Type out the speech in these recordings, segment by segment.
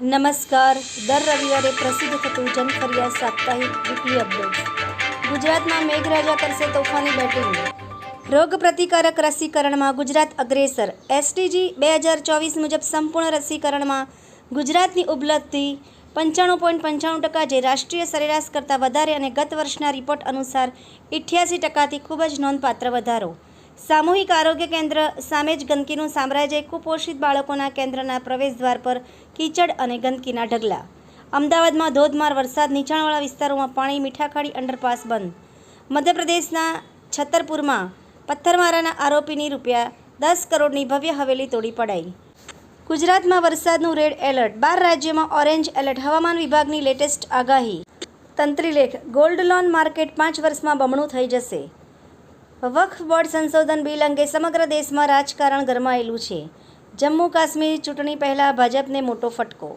નમસ્કાર. દર રવિવારે પ્રસિદ્ધ થતું જનફરિયાદ સાપ્તાહિક વીકલી અપડેટ્સ ગુજરાતમાં મેઘરાજા કરશે તોફાની બેટિંગ. રોગ પ્રતિકારક રસીકરણમાં ગુજરાત અગ્રેસર. એસટીજી બે હજાર ચોવીસ મુજબ સંપૂર્ણ રસીકરણમાં ગુજરાતની ઉપલબ્ધિ પંચાણું પોઈન્ટ પંચાણું ટકા જે રાષ્ટ્રીય સરેરાશ કરતાં વધારે અને ગત વર્ષના રિપોર્ટ અનુસાર ઇઠ્યાસી ટકાથી ખૂબ જ નોંધપાત્ર વધારો. સામૂહિક આરોગ્ય કેન્દ્ર સામે જ ગંદકીનું સામ્રાજ્ય કુપોષિત બાળકોના કેન્દ્રના પ્રવેશદ્વાર પર કીચડ અને ગંદકીના ઢગલા. અમદાવાદમાં ધોધમાર વરસાદ, નીચાણવાળા વિસ્તારોમાં પાણી, મીઠાખાડી, અંડરપાસ બંધ. મધ્યપ્રદેશના છતરપુરમાં પથ્થરમારાના આરોપીની રૂપિયા દસ કરોડની ભવ્ય હવેલી તોડી પડાઈ. ગુજરાતમાં વરસાદનું રેડ એલર્ટ. બાર રાજ્યોમાં ઓરેન્જ એલર્ટ. હવામાન વિભાગની લેટેસ્ટ આગાહી. તંત્રીલેખ ગોલ્ડ લોન માર્કેટ પાંચ વર્ષમાં બમણું થઈ જશે. વક્ફ બોર્ડ સંશોધન બિલ અંગે સમગ્ર દેશમાં રાજકારણ ગરમાયેલું છે. જમ્મુ કાશ્મીર ચૂંટણી પહેલાં ભાજપને મોટો ફટકો.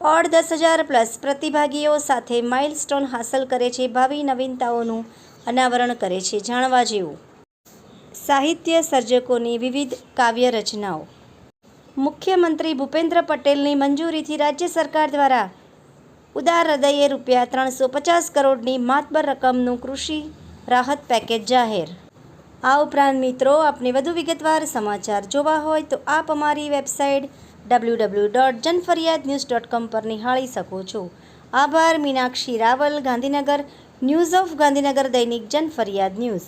ઓડ દસ હજાર પ્લસ પ્રતિભાગીઓ સાથે માઇલસ્ટોન હાંસલ કરે છે, ભાવિ નવીનતાઓનું અનાવરણ કરે છે, જાણવા જેવું. સાહિત્ય સર્જકોની વિવિધ કાવ્ય રચનાઓ મુખ્યમંત્રી ભૂપેન્દ્ર પટેલની મંજૂરીથી રાજ્ય સરકાર દ્વારા ઉદાર હૃદયે રૂપિયા ત્રણસો પચાસ કરોડની માતબર રકમનું કૃષિ રાહત પેકેજ જાહેર. આ ઉપરાંત મિત્રો, આપને વધુ વિગતવાર સમાચાર જોવા હોય તો આપ અમારી website W W dot Janfariyad news dot com પર નિહાળી શકો છો. આભાર, મીનાક્ષી રાવલ, ગાંધીનગર, ન્યૂઝ ઓફ ગાંધીનગર દૈનિક જનફરિયાદ ન્યૂઝ.